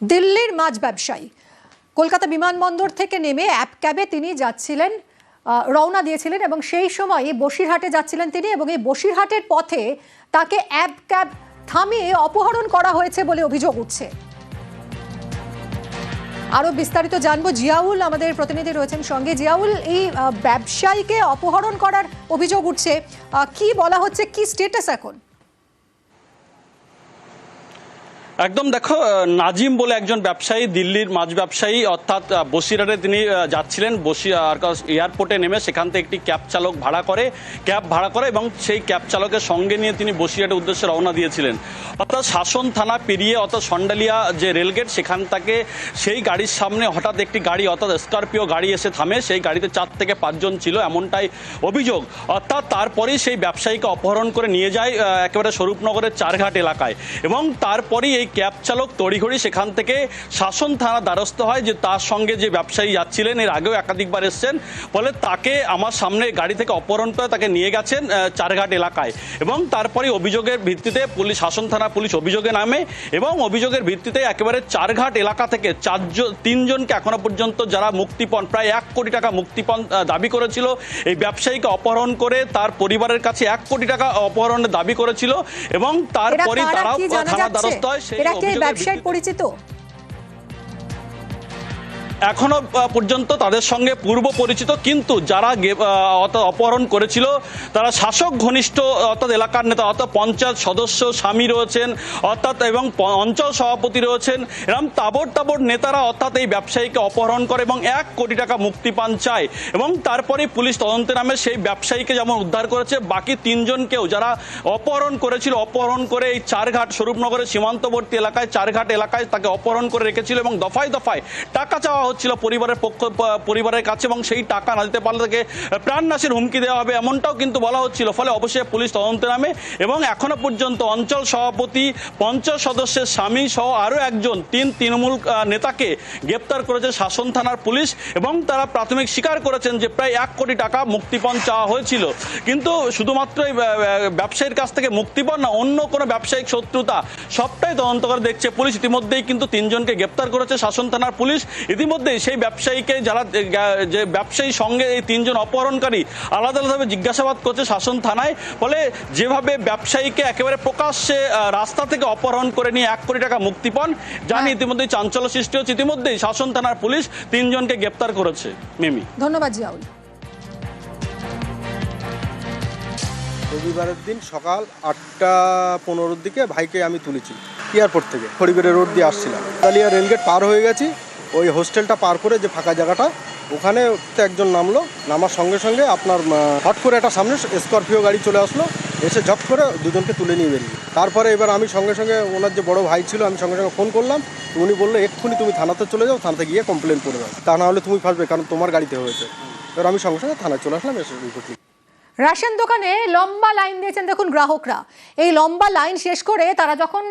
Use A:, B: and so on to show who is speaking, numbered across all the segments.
A: দিল্লির মাছ ব্যবসায়ী। কলকাতা বিমানবন্দর থেকে নেমে অ্যাপ ক্যাবে তিনি যাচ্ছিলেন রওনা দিয়েছিলেন এবং সেই সময় বসিরহাটে যাচ্ছিলেন তিনি এবং এই বসিরহাটের পথে তাকে অ্যাপ ক্যাব থামিয়ে অপহরণ করা হয়েছে বলে অভিযোগ উঠছে। আরও বিস্তারিত জানব, জিয়াউল আমাদের প্রতিনিধি রয়েছেন সঙ্গে। জিয়াউল, এই ব্যবসায়ীকে অপহরণ করার অভিযোগ উঠছে। কি বলা হচ্ছে, কি স্টেটাস এখন?
B: একদম দেখো নাজিম বলে একজন ব্যবসায়ী, দিল্লির মাছ ব্যবসায়ী, অর্থাৎ বসিরহাটে তিনি যাচ্ছিলেন, বসি এয়ারপোর্টে নেমে সেখান থেকে একটি ক্যাব চালক ভাড়া করে, ক্যাব ভাড়া করে এবং সেই ক্যাব চালকের সঙ্গে নিয়ে তিনি বসিরহাটের উদ্দেশ্যে রওনা দিয়েছিলেন। অর্থাৎ শাসন থানা পেরিয়ে, অর্থাৎ সন্ডালিয়া যে রেলগেট, সেখান থেকে সেই গাড়ির সামনে হঠাৎ একটি গাড়ি, অর্থাৎ স্করপিও গাড়ি এসে থামে, সেই গাড়িতে চার থেকে পাঁচজন ছিল এমনটাই অভিযোগ। অর্থাৎ তারপরেই সেই ব্যবসায়ীকে অপহরণ করে নিয়ে যায় একেবারে স্বরূপনগরের চারঘাট এলাকায় এবং তারপরেই এই ক্যাব চালক তড়িঘড়ি সেখান থেকে শাসন থানা দ্বারস্থ হয় যে তার সঙ্গে যে ব্যবসায়ী যাচ্ছিলেন এর আগেও একাধিকবার এসছেন। ফলে তাকে আমার সামনে গাড়ি থেকে অপহরণ করে তাকে নিয়ে গেছেন চারঘাট এলাকায়। এবং তারপরে অভিযোগের ভিত্তিতে পুলিশ শাসন থানা পুলিশ অভিযোগে নামে এবং অভিযোগের ভিত্তিতে একেবারে চারঘাট এলাকা থেকে চারজন তিনজনকে এখনও পর্যন্ত যারা মুক্তিপণ প্রায় এক কোটি টাকা মুক্তিপণ দাবি করেছিল। এই ব্যবসায়ীকে অপহরণ করে তার পরিবারের কাছে এক কোটি টাকা অপহরণের দাবি করেছিল এবং তারপরে তারাও থানা দ্বারস্থ হয় সেই
A: এরা কে? ব্যবসায়ীর পরিচিত?
B: এখনও পর্যন্ত তাদের সঙ্গে পূর্ব পরিচিত, কিন্তু যারা অর্থাৎ অপহরণ করেছিল, তারা শাসক ঘনিষ্ঠ, অর্থাৎ এলাকার নেতা, অর্থাৎ পঞ্চায়েত সদস্য স্বামী রয়েছেন, অর্থাৎ এবং অঞ্চল সভাপতি রয়েছেন এরকম তাবর তাবর নেতারা অর্থাৎ এই ব্যবসায়ীকে অপহরণ করে এবং এক কোটি টাকা মুক্তি পান চায়। এবং তারপরে পুলিশ তদন্তে নামে সেই ব্যবসায়ীকে যেমন উদ্ধার করেছে, বাকি তিনজনকেও যারা অপহরণ করেছিল, অপহরণ করে এই চারঘাট স্বরূপনগরের সীমান্তবর্তী এলাকায়, চারঘাট এলাকায় তাকে অপহরণ করে রেখেছিল এবং দফায় দফায় টাকা চাওয়া হচ্ছিল পরিবারের পক্ষ, পরিবারের কাছে এবং সেই টাকা না দিতে পারলে তাকে প্রাণনাশের হুমকি দেওয়া হবে, এমনটাও কিন্তু বলা হচ্ছিল। ফলে অবশ্যই পুলিশ তদন্তে নামে এবং এখনও পর্যন্ত অঞ্চল সভাপতি পঞ্চায়েত সদস্যের স্বামী সহ আরও একজন, তিন তৃণমূল নেতাকে গ্রেপ্তার করেছে শাসন থানার পুলিশ এবং তারা প্রাথমিক স্বীকার করেছেন যে প্রায় এক কোটি টাকা মুক্তিপণ চাওয়া হয়েছিল। কিন্তু শুধুমাত্র ব্যবসায়ীর কাছ থেকে মুক্তিপণ না, অন্য কোনো ব্যবসায়িক শত্রুতা সবটাই তদন্ত করে দেখছে পুলিশ। ইতিমধ্যেই কিন্তু তিনজনকে গ্রেপ্তার করেছে শাসন থানার পুলিশ। ইতিমধ্যেই সেই ব্যবসায়ীকে যারা যে ব্যবসায়ী সঙ্গে এই তিনজন অপহরণকারী আলাদা আলাদাভাবে জিজ্ঞাসাবাদ করছে শাসন থানায় ফলে যেভাবে ব্যবসায়ীকে একেবারে প্রকাশ্যে রাস্তা থেকে অপহরণ করে নিয়ে এক কোটি টাকা মুক্তিপণ জানি ইতিমধ্যেই চাঞ্চল্য সৃষ্টি হচ্ছে। ইতিমধ্যেই শাসন থানার পুলিশ তিনজনকে গ্রেপ্তার করেছে। মিমি।
A: ধন্যবাদ জিয়াউল।
C: রবিবারের দিন সকাল আটটা পনেরোর দিকে ভাইকে আমি তুলেছি এয়ারপোর্ট থেকে। খড়িবেড়ে রোড দিয়ে আসছিলাম। দালিয়া রেলগেট পার হয়ে গেছি। ওই হোস্টেলটা পার করে যে ফাঁকা জায়গাটা, ওখানে একজন নামলো, নামার সঙ্গে সঙ্গে আপনার হট করে একটা সামনে স্করপিও গাড়ি চলে আসলো, এসে ঝপ করে দুজনকে তুলে নিয়ে বেরিয়ে। তারপরে এবার আমি সঙ্গে সঙ্গে ওনার যে বড় ভাই ছিল, আমি সঙ্গে সঙ্গে ফোন করলাম, উনি বলল, এক্ষুনি তুমি থানাতে চলে যাও, থানাতে গিয়ে কমপ্লেন করে দাও। তা না হলে তুমি ফাঁসবে, কারণ তোমার গাড়িতে হয়েছে। এবার আমি সঙ্গে সঙ্গে থানায় চলে আসলাম, এসে রিপোর্ট
A: রেশন দোকানে লম্বা লাইন দিয়েছেন দেখুন গ্রাহকরা। এই লম্বা লাইন শেষ করে তারা যখন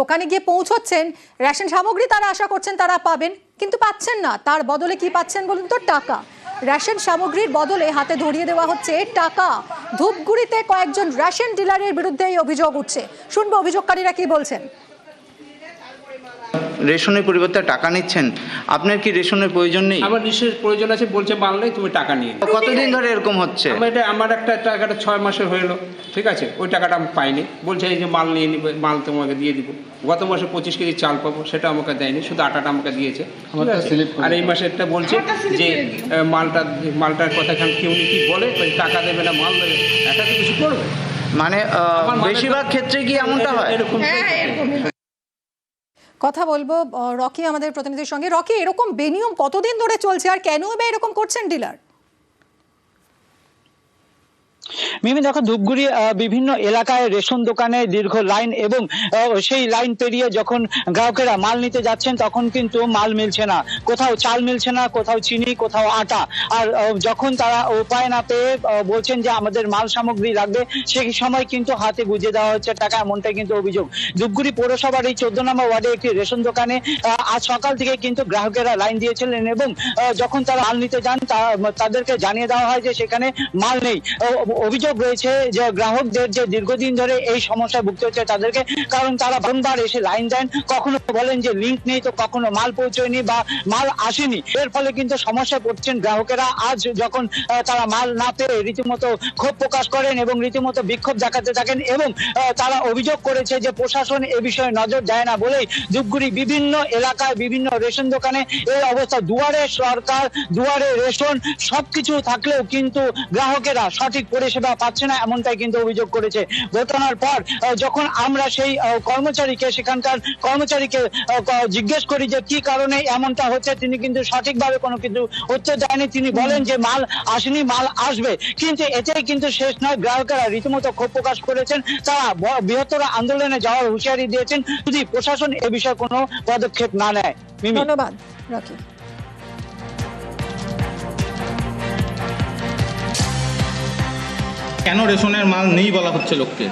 A: দোকানে গিয়ে পৌঁছচ্ছেন, রেশন সামগ্রী তারা আশা করছেন তারা পাবেন। কিন্তু পাচ্ছেন না। তার বদলে কি পাচ্ছেন বলুন তো? টাকা। রেশন সামগ্রীর বদলে হাতে ধরিয়ে দেওয়া হচ্ছে টাকা। ধূপগুড়িতে কয়েকজন রেশন ডিলারের বিরুদ্ধে এই অভিযোগ উঠছে। শুনব অভিযোগকারীরা কি বলছেন।
D: রেশনের পরিবর্তে টাকা নিচ্ছেন? আপনার কি রেশনের প্রয়োজন নেই?
E: আমার বিশেষ প্রয়োজন আছে বলছে মানলেই তুমি টাকা নিয়ে
D: কতদিন ধরে এরকম হচ্ছে?
E: আমার এটা আমার একটা টাকাটা ছয় মাসে হলো ঠিক আছে ওই টাকাটা আমি পাইনি। বলছে এই যে মাল নিয়ে নিবে মাল তোমাকে দিয়ে দিব। গত মাসে পঁচিশ কেজি চাল পাবো সেটা আমাকে দেয়নি শুধু আটাটা আমাকে দিয়েছে? আর এই মাসে একটা বলছে যে মালটা মালটার কথা এখন কেউ নি কি বলে? ওই টাকা দেবে না মাল দেবে? এটা তো কিছু করবে?
D: মানে বেশিরভাগ ক্ষেত্রে কি এমনটা হয়?
E: এরকম
A: কথা বলব রকি আমাদের প্রতিনিধির সঙ্গে। রকি এরকম বেনিয়ম কতদিন ধরে চলছে? আর কেন বা এরকম করছেন ডিলার?
F: মিমি, দেখো ধূপগুড়ি বিভিন্ন এলাকায় রেশন দোকানে দীর্ঘ লাইন এবং সেই লাইন পেরিয়ে যখন গ্রাহকেরা মাল নিতে যাচ্ছেন, তখন কিন্তু মাল মিলছে না। কোথাও চাল মিলছে না, কোথাও চিনি, কোথাও আটা। আর যখন তারা উপায় না পেয়ে বলছেন যে আমাদের মাল সামগ্রী লাগবে, সেই সময় কিন্তু হাতে গুজে দেওয়া হচ্ছে টাকা, এমনটাই কিন্তু অভিযোগ। ধূপগুড়ি পৌরসভার এই চোদ্দ নম্বর ওয়ার্ডে একটি রেশন দোকানে আজ সকাল থেকে কিন্তু গ্রাহকেরা লাইন দিয়েছিলেন এবং যখন তারা মাল নিতে যান তাদেরকে জানিয়ে দেওয়া হয় যে সেখানে মাল নেই। অভিযোগ রয়েছে যে গ্রাহকদের যে দীর্ঘদিন ধরে এই সমস্যায় ভুগতে হচ্ছে তাদেরকে, কারণ তারা বারবার এসে লাইন দেন, কখনো বলেন যে লিঙ্ক নেই তো কখনো মাল পৌঁছয়নি বা মাল আসেনি। এর ফলে কিন্তু সমস্যায় পড়ছেন গ্রাহকেরা। আজ যখন তারা মাল না পেয়ে রীতিমতো ক্ষোভ প্রকাশ করেন এবং রীতিমতো বিক্ষোভ দেখাতে থাকেন এবং তারা অভিযোগ করেছে যে প্রশাসন এ বিষয়ে নজর দেয় না বলেই ধূপগুড়ি বিভিন্ন এলাকায় বিভিন্ন রেশন দোকানে এই অবস্থা। দুয়ারে সরকার, দুয়ারে রেশন সবকিছু থাকলেও কিন্তু গ্রাহকেরা সঠিক পরিষেবা পাচ্ছে না, এমনটাই কিন্তু অভিযোগ করেছে। ঘটনার পর যখন আমরা সেই কর্মচারীকে, সেখানকার কর্মচারীকে জিজ্ঞেস করি যে কি কারণে এমনটা হচ্ছে, তিনি কিন্তু সঠিকভাবে কোনো কিছু উত্তর দেয়নি। তিনি বলেন যে মাল আসেনি, মাল আসবে। কিন্তু এটাই কিন্তু শেষ নয়। গ্রাহকেরা রীতিমতো ক্ষোভ প্রকাশ করেছেন। তারা বৃহত্তর আন্দোলনে যাওয়ার হুঁশিয়ারি দিয়েছেন। যদি প্রশাসন এ বিষয়ে কোনো পদক্ষেপ না নেয়
A: ধন্যবাদ, রকি।
G: কেন রেশনের মাল নেই বলা হচ্ছে লোককে?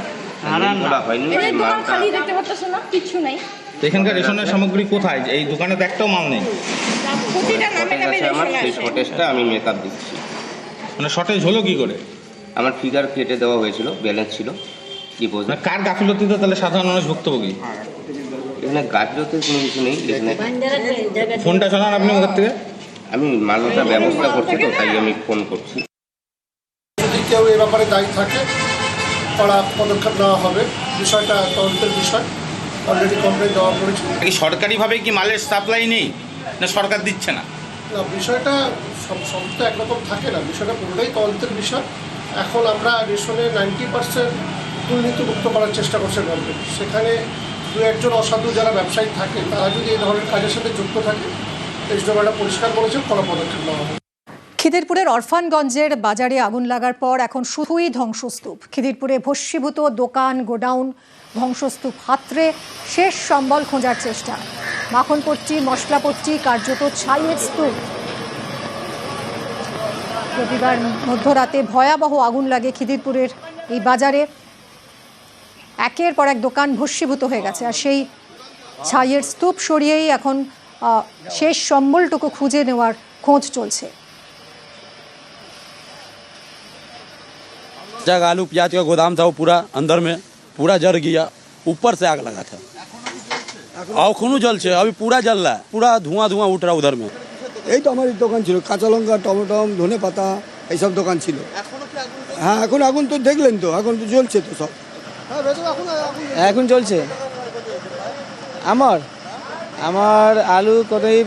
G: এখানকার রেশনের সামগ্রী কোথায়? এই দোকানে তো একটাও মাল নেই।
H: আমি মেকআপ দিচ্ছি।
G: মানে শর্টেজ হলো কি করে?
H: আমার ফিগার কেটে দেওয়া হয়েছিল ব্যালেন্স ছিল কি
G: মানে
H: বোঝা
G: কার গাফিলতিতে তাহলে সাধারণ মানুষ ভুক্তভোগী?
H: এখানে গাফিলতির কোনো কিছু নেই এখানে
G: ফোনটা শোনান আপনি ওদের থেকে?
H: আমি মালটা ব্যবস্থা করছি তো তাই আমি ফোন করছি।
I: কেউ এ ব্যাপারে দায়ী থাকে কড়া পদক্ষেপ নেওয়া হবে। বিষয়টা তদন্তের বিষয়। অলরেডি কমপ্লেন দেওয়া
G: কি সরকারিভাবে কি মালের সাপ্লাই নেই না সরকার দিচ্ছে না?
I: না, বিষয়টা সব সব তো একরকম থাকে না। বিষয়টা পুরোটাই তদন্তের বিষয়। এখন আমরা রেশনে নাইনটি পার্সেন্ট দুর্নীতিমুক্ত করার চেষ্টা করছে গভর্নমেন্ট সেখানে দু একজন অসাধু যারা ব্যবসায়ী থাকে তারা যদি এই ধরনের কাজের সাথে যুক্ত থাকে এই জন্য পরিষ্কার করেছে কড়া পদক্ষেপ নেওয়া হবে
A: খিদিরপুরের অরফানগঞ্জের বাজারে আগুন লাগার পর এখন শুধুই ধ্বংসস্তূপ। খিদিরপুরে ভস্মীভূত দোকান, গোডাউন, ধ্বংসস্তূপ হাতরে শেষ সম্বল খোঁজার চেষ্টা। মাখনপট্টি, মশলাপট্টি কার্যত ছাইয়ের স্তূপ। রবিবার মধ্যরাতে ভয়াবহ আগুন লাগে খিদিরপুরের এই বাজারে। একের পর এক দোকান ভস্মীভূত হয়ে গেছে আর সেই ছাইয়ের স্তূপ সরিয়েই এখন শেষ সম্বলটুকু খুঁজে নেওয়ার খোঁজ চলছে।
J: जग आलू प्याज का गोदाम था वो पूरा अंदर में पूरा जल गया ऊपर से आग लगा था और खुनू जल से अभी पूरा जल रहा है पूरा धुआं धुआं उठ रहा है उधर में
C: এই তো আমার দোকান ছিল কাঁচা লঙ্কা টমেটম ধনে পাতা এইসব দোকান ছিল হ্যাঁ এখন আগুন তো দেখলেন তো এখন তো জ্বলছে তো সব
K: এখন চলছে আমার আমার আলু কতই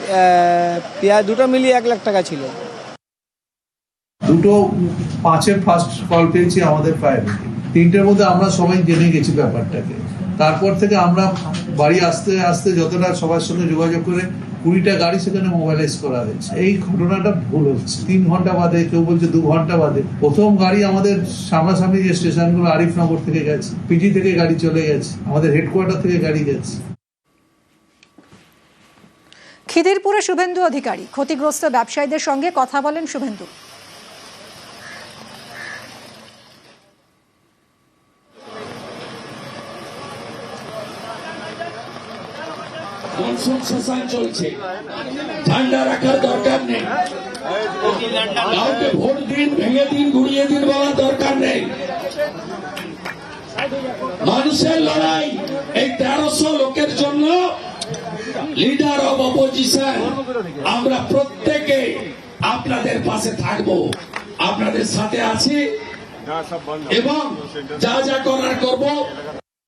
K: পেঁয়াজ দুটো মিলিয়ে এক লাখ টাকা ছিল
I: দুটো পাঁচের ফার্স্ট কল পেয়েছি, আমাদের ফায়ার তিনটের মধ্যে আমরা সবাই জেনে গেছি ব্যাপারটাকে। তারপর থেকে আমরা বাড়ি আসতে আসতে যতটা সবার সঙ্গে যোগাযোগ করে, কুড়িটা গাড়ি সেখানে মোবাইলাইজ করা হয়েছে। এই ঘটনাটা ভুল হচ্ছে। তিন ঘণ্টা বাদে, কেউ বলছে দু ঘণ্টা বাদে। প্রথম গাড়ি আমাদের সামনাসামনি যে স্টেশনগুলো আরিফনগর থেকে গেছে, পিজি থেকে গাড়ি চলে গেছে, আমাদের হেডকোয়ার্টার থেকে গাড়ি গেছে।
A: খিদিরপুরে শুভেন্দু অধিকারী। ক্ষতিগ্রস্ত ব্যবসায়ীদের সঙ্গে কথা বলেন শুভেন্দু।
L: মনসুন সেশন চলছে। ঠান্ডা রাখার দরকার নেই। কাউকে ভোট দিন ভেঙে দিন গুড়িয়ে দিন বলার দরকার নেই। মানুষের লড়াই এই তেরোশো লোকের জন্য লিডার অব অপোজিশন আমরা প্রত্যেকে আপনাদের পাশে থাকব। আপনাদের সাথে আছি। এবং যা যা করার করব